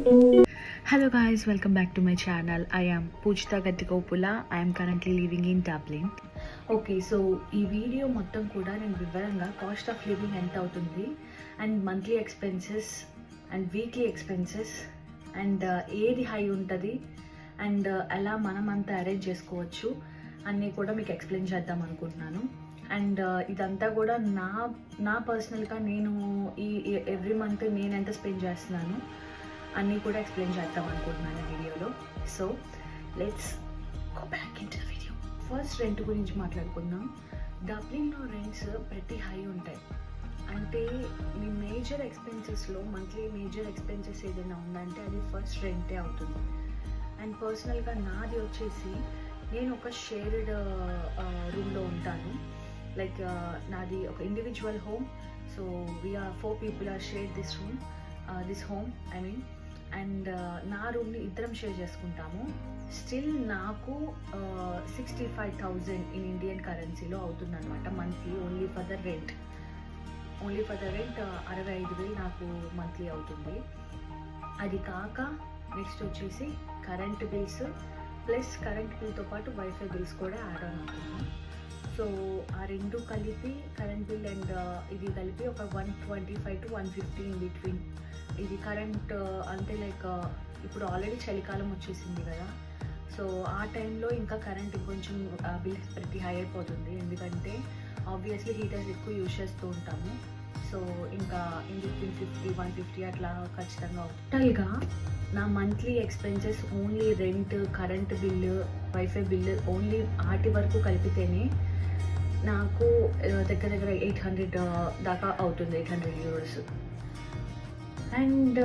Hello guys, welcome back to my channel. I am Pujita Gatikopula. I am currently living in Dublin. Okay so ఈ video మొత్తం కూడా నేను వివరంగా cost of living ఎంత అవుతుంది and monthly expenses and weekly expenses and ఏది high ఉంటుంది and ఎలా మనం అంతా అరేంజ్ చేసుకోవచ్చు అన్నీ కూడా మీకు ఎక్స్ప్లెయిన్ చేద్దాం అనుకుంటున్నాను అండ్ uh, ఇదంతా కూడా నా నా పర్సనల్గా నేను ఈ ఎవ్రీ మంత్ నేను ఎంత స్పెండ్ చేస్తున్నాను అన్నీ కూడా ఎక్స్ప్లెయిన్ చేద్దాం అనుకుంటున్నాను వీడియోలో. So let's go back in video first rent గురించి మాట్లాడుకుందాం. డబ్లిన్లో రెంట్స్ ప్రతి హై ఉంటాయి. అంటే మీ మేజర్ ఎక్స్పెన్సెస్లో మంత్లీ మేజర్ ఎక్స్పెన్సెస్ ఏదైనా ఉందంటే అది ఫస్ట్ రెంటే అవుతుంది. అండ్ పర్సనల్గా నాది వచ్చేసి నేను ఒక షేర్డ్ రూమ్లో ఉంటాను. లైక్ నాది ఒక individual home so we are four people are share this room this home I mean and నా రూమ్ని ఇద్దరం షేర్ చేసుకుంటాము. స్టిల్ నాకు sixty five thousand in Indian కరెన్సీలో అవుతుందన్నమాట monthly only for the rent only for the rent అరవై ఐదు వేలు నాకు మంత్లీ అవుతుంది. అది కాక నెక్స్ట్ వచ్చేసి కరెంట్ బిల్స్ ప్లస్ కరెంట్ బిల్తో పాటు వైఫై బిల్స్ కూడా యాడ్ ఆన్ అవుతుంది. సో ఆ రెండు కలిపి కరెంట్ బిల్ అండ్ ఇది కలిపి ఒక one twenty five to one fifty in between ఇది కరెంట్ uh, అంటే లైక్ uh, ఇప్పుడు ఆల్రెడీ చలికాలం వచ్చేసింది కదా. సో ఆ టైంలో ఇంకా కరెంట్ ఇంకొంచెం బిల్స్ ప్రతి హై అయిపోతుంది. ఎందుకంటే ఆబ్వియస్లీ హీటర్స్ ఎక్కువ యూజ్ చేస్తూ ఉంటాము. సో ఇంకా in between fifty one fifty అట్లా ఖచ్చితంగా టోటల్గా నా monthly expenses only rent current bill wifi bill only ఆటి వరకు కలిపితేనే నాకు uh, దగ్గర దగ్గర ఎయిట్ హండ్రెడ్ దాకా అవుతుంది ఎయిట్ హండ్రెడ్ యూరోస్ అండ్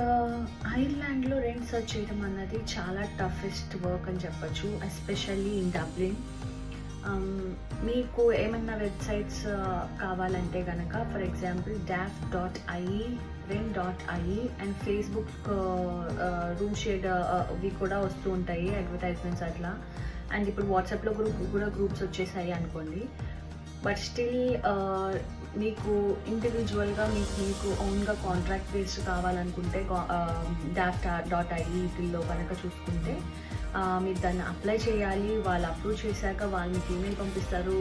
ఐర్లాండ్లో రెంట్ సర్చ్ చేయడం అన్నది చాలా టఫెస్ట్ వర్క్ అని చెప్పొచ్చు ఎస్పెషల్లీ ఇన్ డబ్లిన్ మీకు ఏమైనా వెబ్సైట్స్ uh, కావాలంటే కనుక for example daft dot IE rent dot IE and Facebook room shared అవి కూడా వస్తూ ఉంటాయి అడ్వర్టైజ్మెంట్స్ అట్లా. అండ్ ఇప్పుడు వాట్సాప్లో గ్రూప్ కూడా గ్రూప్స్ వచ్చేసాయి అనుకోండి. బట్ స్టిల్ మీకు ఇండివిజువల్గా మీకు మీకు ఓన్గా కాంట్రాక్ట్ బేస్డ్ కావాలనుకుంటే డాఫ్ డాట్ ఐ వీటిల్లో కనుక చూసుకుంటే మీరు దాన్ని అప్లై చేయాలి. వాళ్ళు అప్రూవ్ చేశాక వాళ్ళు మీకు ఈమెయిల్ పంపిస్తారు.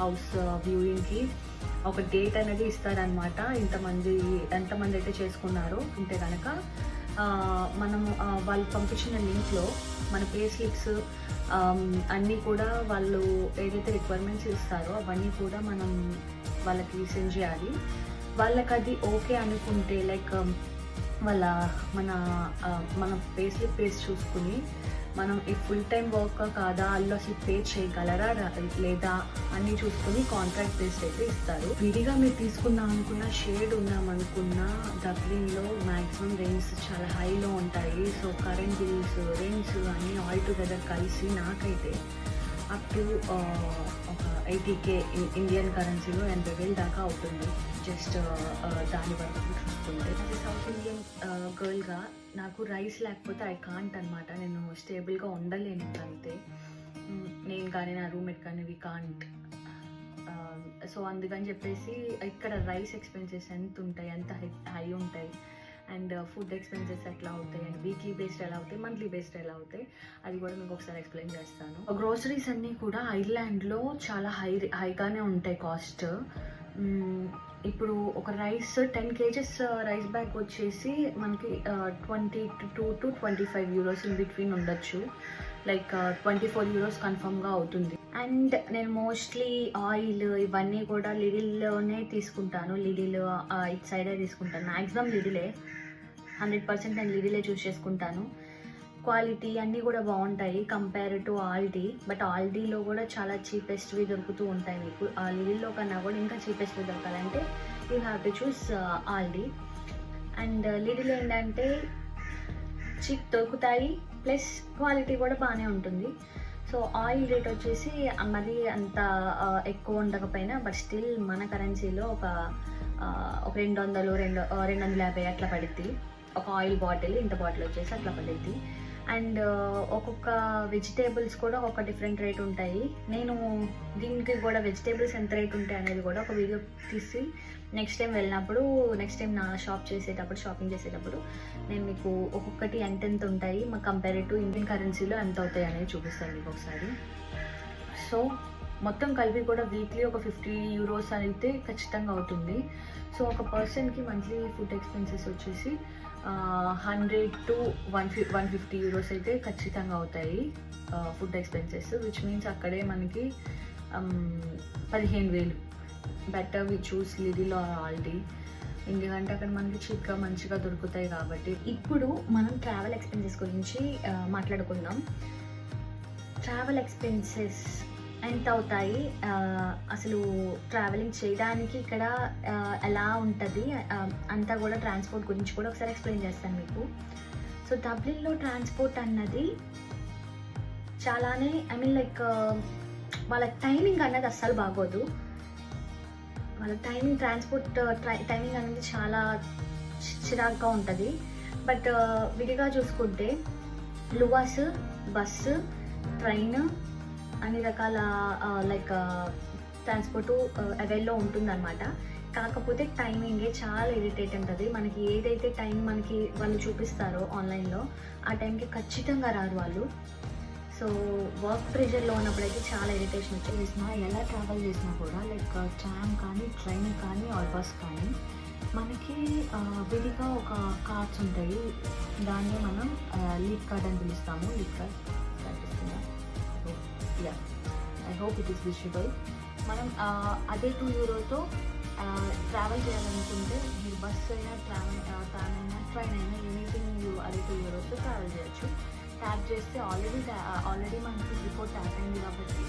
హౌస్ వ్యూయింగ్కి ఒక డేట్ అనేది ఇస్తారనమాట ఇంతమంది ఎంతమంది అయితే చేసుకున్నారో ఉంటే కనుక మనం వాళ్ళు పంపించిన లింక్లో మన పే స్లిప్స్ అన్నీ కూడా వాళ్ళు ఏదైతే రిక్వైర్మెంట్స్ ఇస్తారో అవన్నీ కూడా మనం వాళ్ళకి సెండ్ చేయాలి. వాళ్ళకి అది ఓకే అనుకుంటే లైక్ um, వాళ్ళ మన మన పే స్లిప్ పేస్ చూసుకుని మనం ఈ ఫుల్ టైం వర్క్ కాదా వాళ్ళు అసలు పే చేయగలరా లేదా అన్ని చూసుకుని కాంట్రాక్ట్ బేస్డ్ అయితే ఇస్తారు. విడిగా మీరు తీసుకుందాం అనుకున్న షేడ్ ఉందాం అనుకున్న డబ్లిన్లో మ్యాక్సిమం రెంట్స్ చాలా హైలో ఉంటాయి. సో కరెంట్ బిల్స్ రెంట్స్ అన్నీ ఆల్ టుగెదర్ కలిసి నాకైతే అప్ టు ఒక ఎయిటీకే ఇండియన్ కరెన్సీలో ఎనభై వేలు దాకా అవుతుంది. జస్ట్ uh, uh, దాని వరకు చూసుకుంటే. సౌత్ ఇండియన్ గర్ల్గా నాకు రైస్ లేకపోతే ఐ కాంట్ అనమాట నేను స్టేబుల్గా ఉండలేను అంతే. నేను కానీ నా రూమ్మేట్ కానీ వి కాంట్ సో అందుకని చెప్పేసి ఇక్కడ రైస్ ఎక్స్పెన్సెస్ ఎంత ఉంటాయి? ఎంత హై హై ఉంటాయి? అండ్ ఫుడ్ ఎక్స్పెన్సెస్ ఎట్లా అవుతాయి అండ్ వీక్లీ బేస్డ్ ఎలా అవుతాయి మంత్లీ బేస్డ్ ఎలా అవుతాయి అది కూడా మీకు ఒకసారి ఎక్స్ప్లెయిన్ చేస్తాను. గ్రోసరీస్ అన్నీ కూడా ఐర్లాండ్లో చాలా హై హైగానే ఉంటాయి కాస్ట్. ఇప్పుడు ఒక rice ten kgs rice bag వచ్చేసి మనకి twenty two to twenty five euros in between ఉండొచ్చు. లైక్ ట్వంటీ ఫోర్ యూరోస్ కన్ఫర్మ్గా అవుతుంది. అండ్ నేను మోస్ట్లీ ఆయిల్ ఇవన్నీ కూడా లిడిల్లోనే తీసుకుంటాను. లిడిల్ ఇట్ సైడే తీసుకుంటాను. మ్యాక్సిమం లిడిలే. హండ్రెడ్ పర్సెంట్ నేను లిడిలే చూస్ చేసుకుంటాను. క్వాలిటీ అన్నీ కూడా బాగుంటాయి కంపేర్ టు ఆల్డీ. బట్ ఆల్డీలో కూడా చాలా చీపెస్ట్వి దొరుకుతూ ఉంటాయి మీకు. ఆ లిడిల్లో కన్నా కూడా ఇంకా చీపెస్ట్వి దొరకాలంటే you have to choose Aldi. And Lidl ఏంటంటే చీప్ దొరుకుతాయి ప్లస్ క్వాలిటీ కూడా బాగానే ఉంటుంది. సో ఆయిల్ రేట్ వచ్చేసి మరి అంత ఎక్కువ ఉండకపోయినా బట్ స్టిల్ మన కరెన్సీలో ఒక ఒక రెండు వందలు రెండు రెండు వందల యాభై అట్లా పడుద్ది. ఒక ఆయిల్ బాటిల్ ఇంత బాటిల్ వచ్చేసి అట్లా పడింది. అండ్ uh, ఒక్కొక్క వెజిటేబుల్స్ కూడా ఒక డిఫరెంట్ రేట్ ఉంటాయి. నేను దీనికి కూడా వెజిటేబుల్స్ ఎంత రేట్ ఉంటాయి అనేది కూడా ఒక వీడియో తీసి నెక్స్ట్ టైం వెళ్ళినప్పుడు నెక్స్ట్ టైం నా షాప్ చేసేటప్పుడు షాపింగ్ చేసేటప్పుడు నేను మీకు ఒక్కొక్కటి ఎంత ఎంత ఉంటాయి మా కంపేర్ టు ఇండియన్ కరెన్సీలో ఎంత అవుతాయి అనేది చూపిస్తాను మీకు ఒకసారి. సో మొత్తం కలిపి కూడా వీక్లీ ఒక ఫిఫ్టీ యూరోస్ అయితే ఖచ్చితంగా అవుతుంది. సో ఒక పర్సన్కి మంత్లీ ఫుడ్ ఎక్స్పెన్సెస్ వచ్చేసి హండ్రెడ్ టు వన్ ఫి వన్ ఫిఫ్టీ యూరోస్ అయితే ఖచ్చితంగా అవుతాయి ఫుడ్ ఎక్స్పెన్సెస్ విచ్ మీన్స్ అక్కడే మనకి పదిహేను వేలు. Better we choose Lidl or Aldi ఎందుకంటే అక్కడ మనకి చీప్గా మంచిగా దొరుకుతాయి కాబట్టి. ఇప్పుడు మనం ట్రావెల్ ఎక్స్పెన్సెస్ గురించి మాట్లాడుకుందాం. ట్రావెల్ ఎక్స్పెన్సెస్ ఎంత అవుతాయి అసలు ట్రావెలింగ్ చేయడానికి ఇక్కడ ఎలా ఉంటుంది? అంతా కూడా ట్రాన్స్పోర్ట్ గురించి కూడా ఒకసారి ఎక్స్ప్లెయిన్ చేస్తాను మీకు. సో డబ్లిన్లో ట్రాన్స్పోర్ట్ అన్నది చాలానే ఐ మీన్ లైక్ వాళ్ళ టైమింగ్ అన్నది అస్సలు బాగోదు. వాళ్ళ టైమింగ్ ట్రాన్స్పోర్ట్ టైమింగ్ అనేది చాలా చి- చిరాగ్గా ఉంటుంది. బట్ విడిగా చూసుకుంటే లువాస్ బస్సు ట్రైన్ అన్ని రకాల లైక్ ట్రాన్స్పోర్ట్ అవైల్లో ఉంటుందన్నమాట. కాకపోతే టైమింగే చాలా ఇరిటేట్ ఉంటుంది మనకి ఏదైతే టైం మనకి వాళ్ళు చూపిస్తారో ఆన్లైన్లో ఆ టైంకి ఖచ్చితంగా రారు వాళ్ళు. సో వర్క్ ప్రెషర్లో ఉన్నప్పుడైతే చాలా ఇరిటేషన్ వచ్చి చేసిన ఎలా ట్రావెల్ చేసినా కూడా లైక్ ట్రామ్ కానీ ట్రైన్ కానీ ఆర్ బస్ కానీ మనకి విడిగా ఒక కార్డ్స్ ఉంటాయి. దాన్ని మనం లీడ్ కార్డ్ అని పిలుస్తాము leap card hope it is visible మనం అదే టూ యూరోతో ట్రావెల్ చేయాలనుకుంటే మీరు బస్ అయినా ట్రావెల్ ట్రాన్ అయినా ట్రైన్ అయినా ఎనీథింగ్ అదే టూ యూరోతో ట్రావెల్ చేయొచ్చు. ట్యాప్ చేస్తే ఆల్రెడీ ఆల్రెడీ మనకి బిఫోర్ ట్యాప్ అయింది కాబట్టి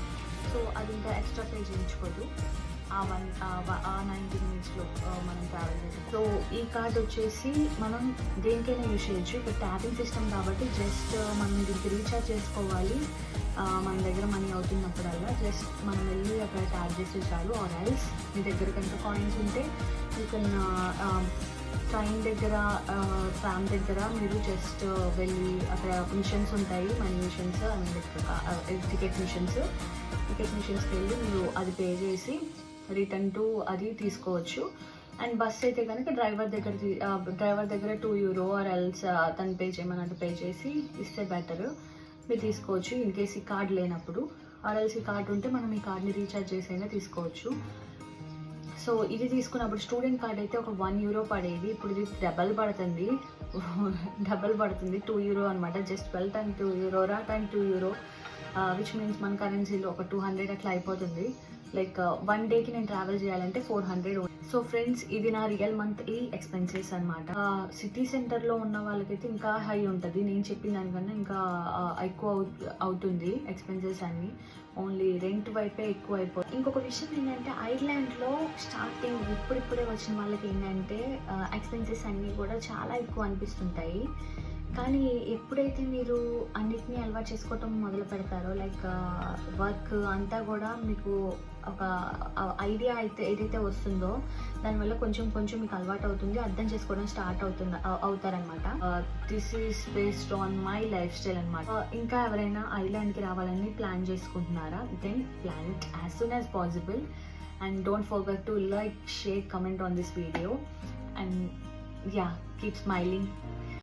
సో అది ఇంకా ఎక్స్ట్రా పే చేయించుకోదు. ఆ వన్ ఆ నైంటీ మినిట్స్లో మనం ట్రావెల్ చేసాం సో ఈ కార్డ్ వచ్చేసి మనం దేనికైనా యూజ్ చేయొచ్చు. ఇక్కడ ట్యాపింగ్ సిస్టమ్ కాబట్టి జస్ట్ మనం దీనికి రీఛార్జ్ చేసుకోవాలి. మన దగ్గర మనీ అవుతున్నప్పుడల్లా జస్ట్ మనం వెళ్ళి అక్కడ ట్యాప్ చేస్తే చాలు. ఆర్ ఎల్స్ మీ దగ్గర కనుక కాయిన్స్ ఉంటే యూ కెన్ ట్రైన్ దగ్గర ట్రామ్ దగ్గర మీరు జస్ట్ వెళ్ళి అక్కడ మిషన్స్ ఉంటాయి. Money machines and ticket machines ticket మిషన్స్కి వెళ్ళి మీరు అది పే చేసి రిటర్న్ టు అది తీసుకోవచ్చు. అండ్ బస్ అయితే కనుక డ్రైవర్ దగ్గర డ్రైవర్ దగ్గర టూ యూరో ఆర్ ఎల్స్ తను పే చేయమన్నట్టు పే చేసి ఇస్తే బెటర్ మీరు తీసుకోవచ్చు ఇన్ కేస్ ఈ కార్డ్ లేనప్పుడు. ఆర్ఎల్స్ ఈ కార్డ్ ఉంటే మనం ఈ కార్డ్ని రీఛార్జ్ చేసైనా తీసుకోవచ్చు. సో ఇది తీసుకున్నప్పుడు స్టూడెంట్ కార్డ్ అయితే ఒక వన్ యూరో పడేది. ఇప్పుడు ఇది డబల్ పడుతుంది. డబల్ పడుతుంది. టూ యూరో అనమాట just twelve time two euro రా time two euro which means మన కరెన్సీలో ఒక టూ హండ్రెడ్ అట్లా అయిపోతుంది. లైక్ వన్ డేకి నేను ట్రావెల్ చేయాలంటే ఫోర్ హండ్రెడ్ సో ఫ్రెండ్స్ ఇది నా రియల్ మంత్ ఈ ఎక్స్పెన్సెస్ అనమాట సిటీ సెంటర్లో ఉన్న వాళ్ళకైతే ఇంకా హై ఉంటుంది. నేను చెప్పిన దానికన్నా ఇంకా ఎక్కువ అవు- అవుతుంది ఎక్స్పెన్సెస్ అన్ని. ఓన్లీ రెంట్ వైపే ఎక్కువ అయిపోతుంది. ఇంకొక విషయం ఏంటంటే ఐర్లాండ్లో స్టార్టింగ్ ఇప్పుడిప్పుడే వచ్చిన వాళ్ళకి ఏంటంటే ఎక్స్పెన్సెస్ అన్నీ కూడా చాలా ఎక్కువ అనిపిస్తుంటాయి. కానీ ఎప్పుడైతే మీరు అన్నిటినీ అలవాటు చేసుకోవటం మొదలు పెడతారో లైక్ వర్క్ అంతా కూడా మీకు ఒక ఐడియా అయితే ఏదైతే వస్తుందో దానివల్ల కొంచెం కొంచెం మీకు అలవాటు అవుతుంది అర్థం చేసుకోవడం స్టార్ట్ అవుతుంది అవుతారనమాట this is based on my lifestyle అనమాట ఇంకా ఎవరైనా ఐలాండ్కి రావాలని ప్లాన్ చేసుకుంటున్నారా? Then plan it as soon as possible and don't forget to like share comment on this video and yeah keep smiling